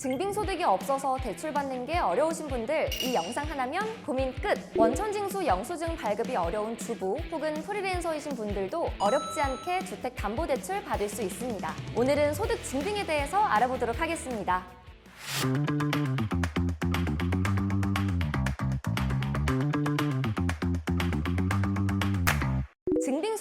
증빙 소득이 없어서 대출받는 게 어려우신 분들 이 영상 하나면 고민 끝! 원천징수 영수증 발급이 어려운 주부 혹은 프리랜서이신 분들도 어렵지 않게 주택담보대출 받을 수 있습니다. 오늘은 소득 증빙에 대해서 알아보도록 하겠습니다.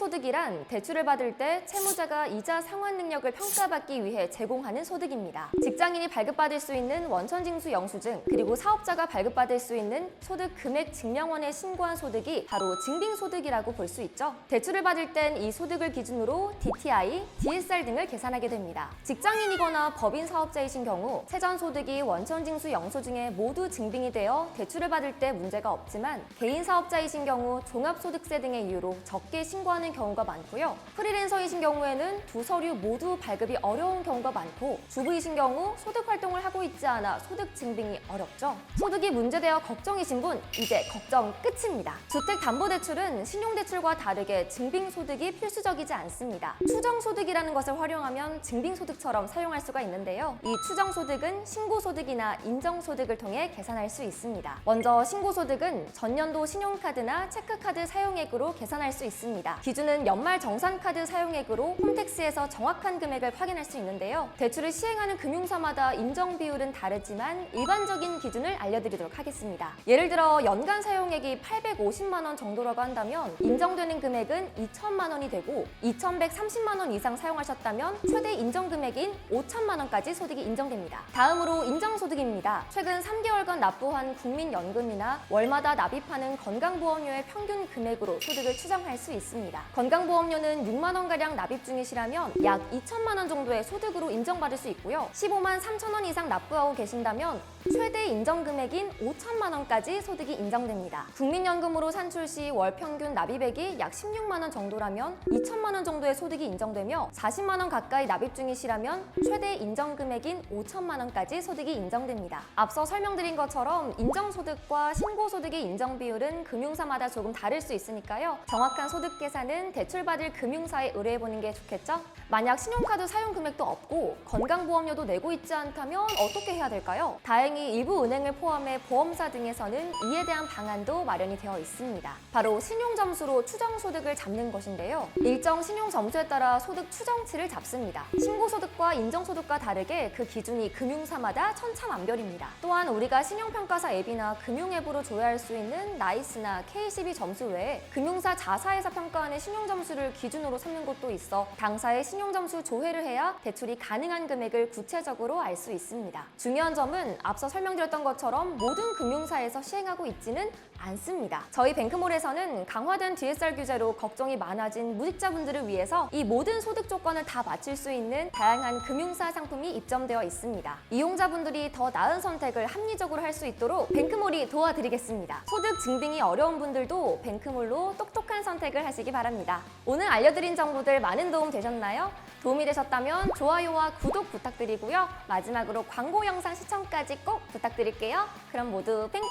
소득이란 대출을 받을 때 채무자가 이자 상환 능력을 평가받기 위해 제공하는 소득입니다. 직장인이 발급받을 수 있는 원천징수 영수증 그리고 사업자가 발급받을 수 있는 소득 금액 증명원에 신고한 소득이 바로 증빙소득이라고 볼 수 있죠. 대출을 받을 땐 이 소득을 기준으로 DTI, DSR 등을 계산하게 됩니다. 직장인이거나 법인 사업자이신 경우 세전 소득이 원천징수 영수증에 모두 증빙이 되어 대출을 받을 때 문제가 없지만 개인 사업자이신 경우 종합소득세 등의 이유로 적게 신고하는 경우 가 많고요. 프리랜서이신 경우에는 두 서류 모두 발급이 어려운 경우가 많고 주부이신 경우 소득 활동을 하고 있지 않아 소득 증빙이 어렵죠. 소득이 문제되어 걱정이신 분 이제 걱정 끝입니다. 주택담보대출은 신용대출과 다르게 증빙소득이 필수적이지 않습니다. 추정소득이라는 것을 활용하면 증빙소득처럼 사용할 수가 있는데요. 이 추정소득은 신고소득이나 인정소득을 통해 계산할 수 있습니다. 먼저 신고소득은 전년도 신용카드나 체크카드 사용액으로 계산할 수 있습니다. 기준은 연말 정산카드 사용액으로 홈택스에서 정확한 금액을 확인할 수 있는데요. 대출을 시행하는 금융사마다 인정 비율은 다르지만 일반적인 기준을 알려드리도록 하겠습니다. 예를 들어 연간 사용액이 850만 원 정도라고 한다면 인정되는 금액은 2천만 원이 되고 2,130만 원 이상 사용하셨다면 최대 인정 금액인 5천만 원까지 소득이 인정됩니다. 다음으로 인정소득입니다. 최근 3개월간 납부한 국민연금이나 월마다 납입하는 건강보험료의 평균 금액으로 소득을 추정할 수 있습니다. 건강보험료는 6만 원가량 납입 중이시라면 약 2천만 원 정도의 소득으로 인정받을 수 있고요. 15만 3천 원 이상 납부하고 계신다면 최대 인정 금액인 5천만 원까지 소득이 인정됩니다. 국민연금으로 산출 시 월 평균 납입액이 약 16만 원 정도라면 2천만 원 정도의 소득이 인정되며 40만 원 가까이 납입 중이시라면 최대 인정 금액인 5천만 원까지 소득이 인정됩니다. 앞서 설명드린 것처럼 인정소득과 신고소득의 인정 비율은 금융사마다 조금 다를 수 있으니까요. 정확한 소득 계산은 대출받을 금융사에 의뢰해보는 게 좋겠죠? 만약 신용카드 사용 금액도 없고 건강보험료도 내고 있지 않다면 어떻게 해야 될까요? 다행히 일부 은행을 포함해 보험사 등에서는 이에 대한 방안도 마련이 되어 있습니다. 바로 신용점수로 추정소득을 잡는 것인데요. 일정 신용점수에 따라 소득 추정치를 잡습니다. 신고소득과 인정소득과 다르게 그 기준이 금융사마다 천차만별입니다. 또한 우리가 신용평가사 앱이나 금융앱으로 조회할 수 있는 나이스나 K12 점수 외에 금융사 자사에서 평가하는 신용 점수를 기준으로 삼는 곳도 있어 당사의 신용점수 조회를 해야 대출이 가능한 금액을 구체적으로 알 수 있습니다. 중요한 점은 앞서 설명드렸던 것처럼 모든 금융사에서 시행하고 있지는 않습니다. 저희 뱅크몰에서는 강화된 DSR 규제로 걱정이 많아진 무직자분들을 위해서 이 모든 소득 조건을 다 맞출 수 있는 다양한 금융사 상품이 입점되어 있습니다. 이용자분들이 더 나은 선택을 합리적으로 할 수 있도록 뱅크몰이 도와드리겠습니다. 소득 증빙이 어려운 분들도 뱅크몰로 똑똑 한 선택을 하시기 바랍니다. 오늘 알려드린 정보들 많은 도움 되셨나요? 도움이 되셨다면 좋아요와 구독 부탁드리고요. 마지막으로 광고 영상 시청까지 꼭 부탁드릴게요. 그럼 모두 팽빵!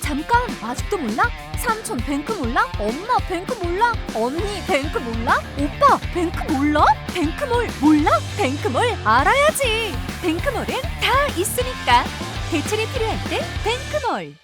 잠깐 아직도 몰라? 삼촌 뱅크 몰라? 엄마 뱅크 몰라? 언니 뱅크 몰라? 오빠 뱅크 몰라? 뱅크몰 몰라? 뱅크몰 알아야지 뱅크몰은 다 있으니까 대출이 필요할 때 뱅크몰